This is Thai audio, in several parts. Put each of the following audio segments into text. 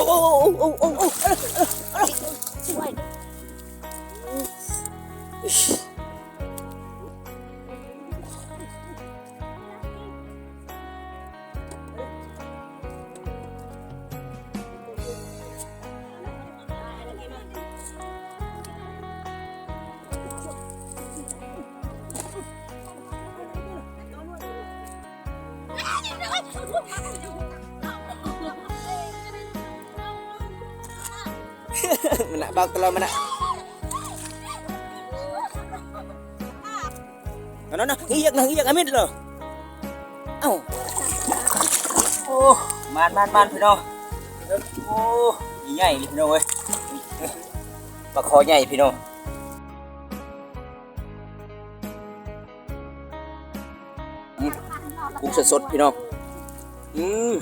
Oh, oh, oh, oh, oh, oh. Wait. อ้โอ้โอ้โอ้โอ้ช่วยมัน nak bang kalau mana Ano na, iyak na, iyak amin lo. อ้าโอ้มานมานมานพี่น้องโอ้ใหญ่พี่น้องเว้ยปลาคอใหญ่พี่น้องอืมกุ้งสดๆพี่น้องอืม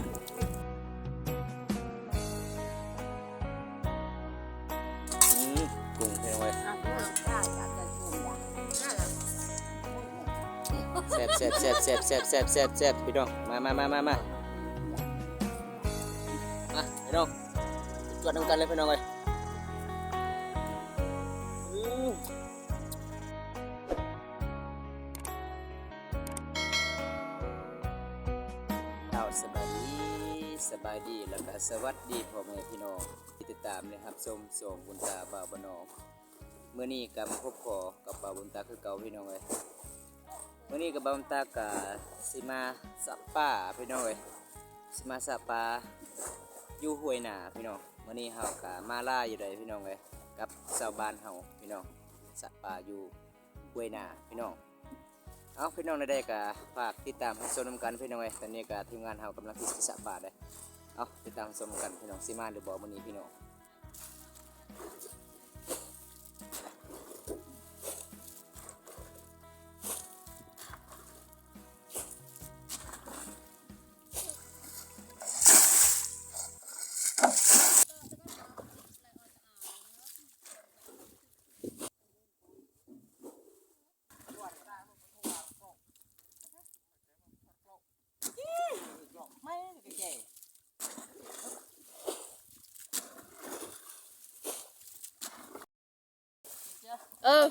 แซ่บแซ่บแซ่บแซ่บพี่น้องมามามามามามาพี่น้องจวดน้ำกันเลยพี่น้องเว้ยเอาสบายดีสบายดีแล้วก็สวัสดีพ่อแม่พี่น้องที่ติดตามนะครับชมส่งบุญตาบ่าวบานองเมื่อนี้ก็มาพบขอกับบ่าวบุญตาคือเก่าพี่น้องเว้ย วันนี้กับบำตากะสิมาสับป่าพี่น้องเอ้ยสิมาสับป่าอยู่ห้วยหนาพี่น้องวันนี้เฮากะมาล่าอยู่เลยพี่น้องเอ้ยกับชาวบ้านเฮาพี่น้องสับป่าอยู่ห้วยหนาพี่น้องเอาพี่น้องได้กะฝากติดตามให้ชมกันพี่น้องเอ้ยตอนนี้กะทีมงานเฮากำลังที่สิสับป่าเลยเอาติดตามชมกันพี่น้องสิมาหรือบ่วันนี้พี่น้อง 嗯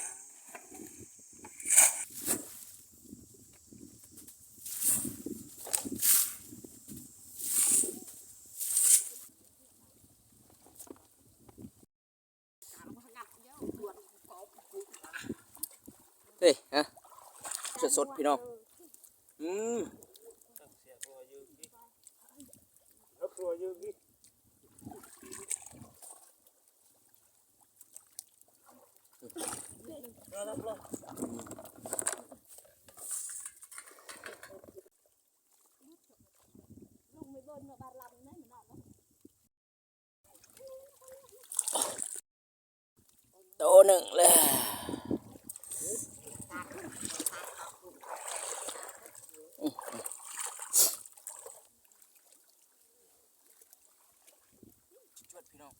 ดพี่น้องอืมโตหนึ่งเลยชวดพี่ น้อง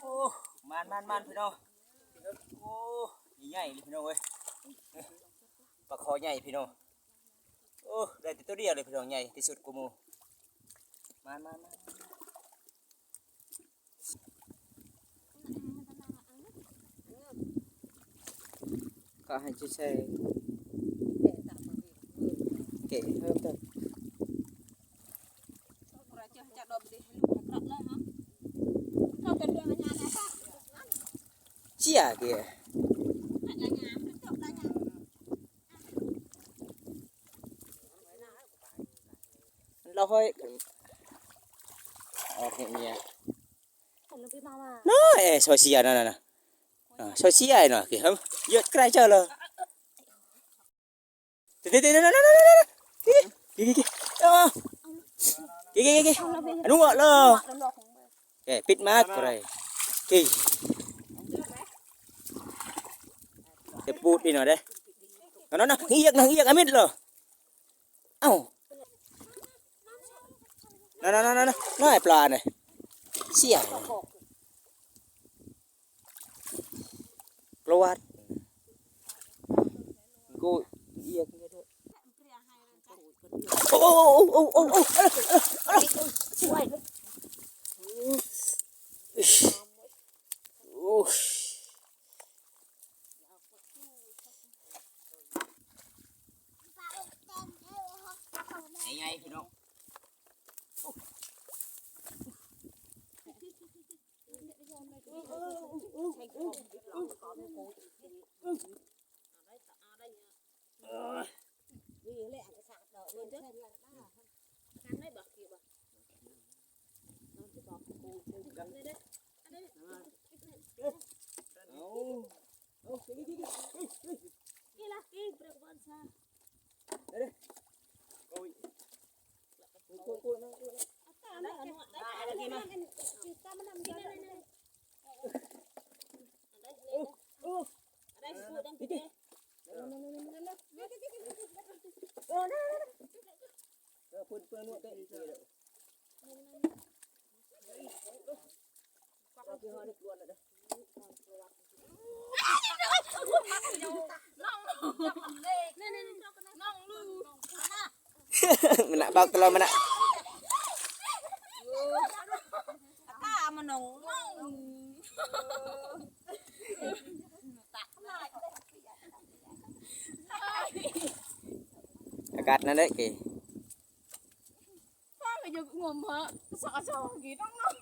โอ้มันมันมันพี่น้องโอ้ใหญ่เลยพี่น้องเว้ยปลาคอใหญ่พี่น้องโอ้ได้แต่ตัวเดียวเลยพี่น้องใหญ่ที่สุดกูมูมามามา ก็ให้ช่วยใช้เก๋เพิ่มเติมเชี่ยเก๋เราค่อยโอเคเมีย nó ê soi xia nè nè nè à, soi xia này nè kìa không giật cái này chờ rồi đi đi đi đi đi đi đi đi đi kì kì kì đúng rồi lo kì pít mát của đây kì cái bút đi nào đây nó nó nó nghiêng nó nghiêng amít rồi ау nó nó nó nó nó nó là pla này กลัวกูเยียกด้วยโอ้โอ้โอ้โอ้ช่วย Gigi, gigi. Ini laki, berapa sa? Ada. Kau. Kau, kau, nang, kau. Apa? Anak, anak. Ah, lagi mah. Kita menang jalan. Ada. Oh, oh. Ada ibu dan kita. Oh, no, no, no, no. Oh, no, no. Kau pun pun nak tak ikut. Tapi hari keluar ada. Keluar. มันอะเบาตลอดมันอะตามันนองงอากาศนั่นได้กี่พ่อไปอยู่งมเหอะสอสอกี่ต้องนอง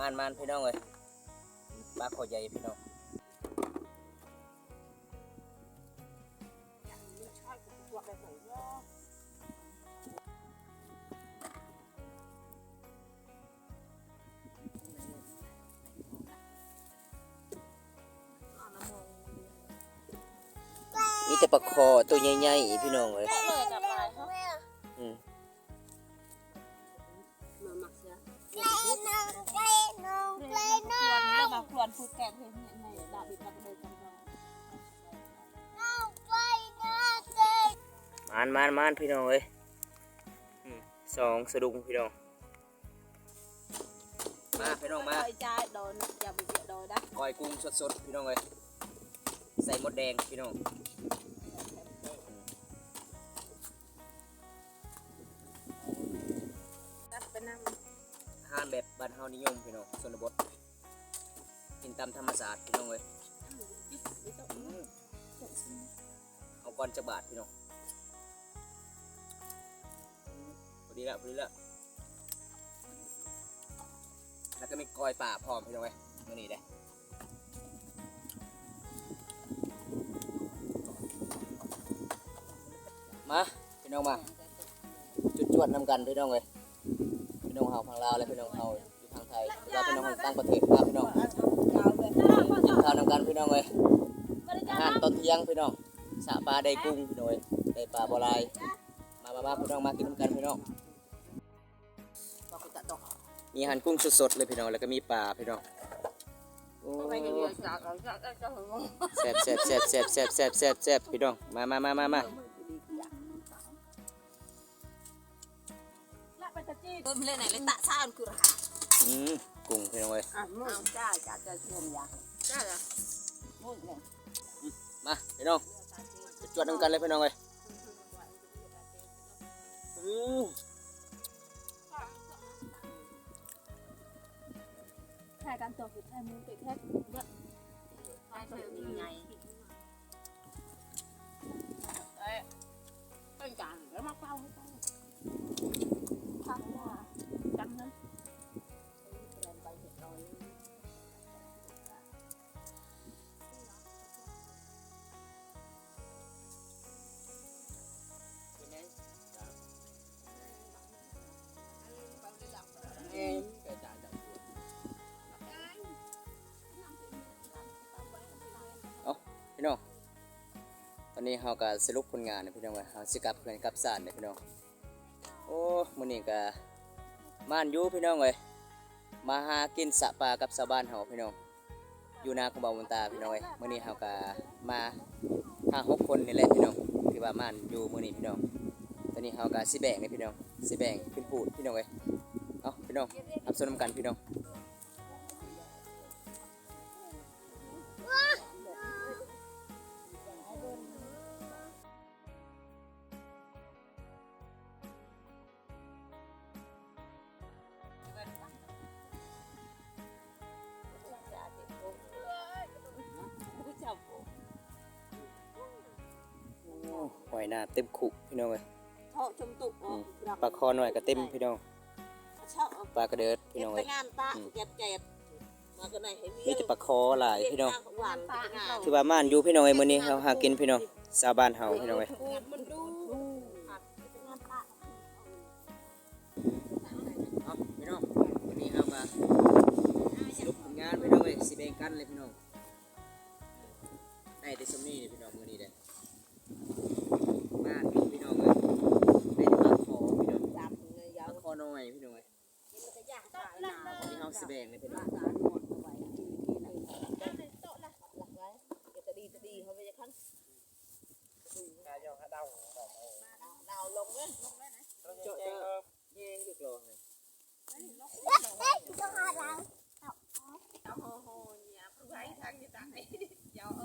มันมันพี่น้องเลยปลาคอใหญ่พี่น้องมีแต่ปลาคอตัวใหญ่ๆพี่น้องเลย ราน้องไก่น้องไก่มานมานมานพี่น้องเลยอืมสองสะดุงพี่น้อง มาพี่น้องมาคอยจ่ายโดนอย่าไปเบียดโดนนะก้อยกุ้งสดๆพี่น้องเลยใส่หมดแดงพี่น้องตัดไปนั่ง อาหารแบบบ้านเฮานิยมพี่น้องชนบทกิ นตามธรรมศาสตร์พี่น้องเลยเอาก่อนจะบาทพี่น้องพอดีละพอดีละแล้วก็มีกอยป่าพร้อมพี่น้องเลยมื่อนี้เด้มาพี่น้องมาจุดจวดๆนำกันพี่น้องเลยพี่น้องเฮาพังลาวและพี่น้องเฮาอยู่ทางไทยแล้วพี่น้องเฮาต่างประเทศครับพี่น้อง น้องเลยอาหารตอนเที่ยงพี่น้องสะปลาได้กุ้งพี่น้อยได้ปลาบัวลายมามามาพี่น้องมากินนำกันพี่น้องมีหารกุ้งสดๆเลยพี่น้องแล้วก็มีปลาพี่น้องแซ่บแซ่บแซ่บแซ่บแซ่บแซ่บแซ่บแซ่บพี่น้องมามามามามาเล่นไหนเลยตะซ่านคือราคาอืมกุ้งพี่น้องเอ้ยอะมึงจ้าจ้าจะชมยาจ้าจ้ะ มาพี่น้องจุดจวดน้ำกันเลยพี่น้องเลยแค่การตัวคือแค่มือติดแค่เยอะไปเถอะยังไงเอ้ยเป็นจานแล้วมาเฝ้าให้เฝ้า ตอนนี้เราก็สรุปผลงานนะพี่น้องว่าเราสิกลับเพื่อนกลับสานเนี่ยพี่น้อง โอ้มื้อนี้ก็ม่านอยู่พี่น้องเอ้ยมาหากินสะปลากับชาวบ้านเฮาพี่น้อง อยู่นาของบ่าวบุญตาพี่น้องเอ้ยมื้อนี้เราก็มาห้าหกคนนี่แหละพี่น้องที่ว่าม่านอยู่มื้อนี้พี่น้อง ตอนนี้เราก็สิแบ่งเลยพี่น้องสิแบ่งเป็นพูดพี่น้องเอ้ย เอ้าพี่น้องรับชมนำกันพี่น้อง เต็มขุพี่น้องเอ้ยเทาะชมตุกออกปลาคอหน่อยก็เต็มพี่น้องเช่าปลากระเดิดพี่เก็บน้องไปเอ้ยงานตาเก็บเก็บมาก็ไหนให้เวีมีแต่ปลาคอหลายพี่น้องหวานตางานคือว่าม่านอยู่พี่น้องเอ้ยมื้อนี้เราหากินพี่น้องชาวบ้านเฮาพี่น้องเอ้ยมันดูเอาพี่น้องวันนี้เรามาสรุปผลงานพี่น้องเอ้ยสิแบ่งกันเลยพี่น้องได้แต่สำนี้พี่น้องมื้อนี้ วยพี่น้องเอ้ยนี่เฮาสิแบ่งให้เพิ่นว่าเจ้าดาวดอกดาวลงเว้ยลงเว้ยนะเจ้าเจ้าแยงอีกโลนึงเอาโหโหเนี่ยผู้ใหญ่ทางนี่ตายเดี๋ยวเอา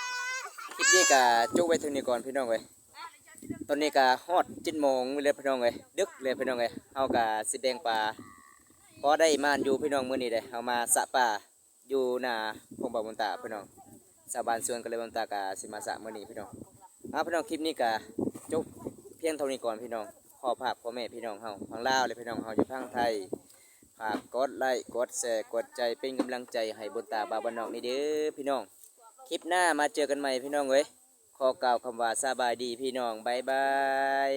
ลิปนี้ก็จุกไว้เท่านี้ก่อนพี่น้องเว้ยตอนนี้ก็ฮอดจิตโมงเลยพี่น้องเว้ยดึกเลยพี่น้องเว้ยเฮาก็สิแบ่งปลาพอได้มานอยู่พี่น้องมื้อนี้เด้เฮามาสะปลาอยู่หน้าพงบ่าวบุญตาพี่น้องชาวบ้านสวนก็เลยบุญตาก็สิมาสะมื้อนี้พี่น้องเอาพี่น้องคลิปนี้ก็จบเพียงเท่านี้ก่อนพี่น้องขอภาพพ่อแม่พี่น้องเฮาทางลาวและพี่น้องเฮาอยู่ทางไทยฝากกดไลค์กดแชร์กดใจเป็นกำลังใจให้บุญตาบาบานนอกนี่เด้อพี่น้อง ลิปหน้ามาเจอกันใหม่พี่น้องเว้ยขอกล่าวคำว่าสบายดีพี่น้องบายบาย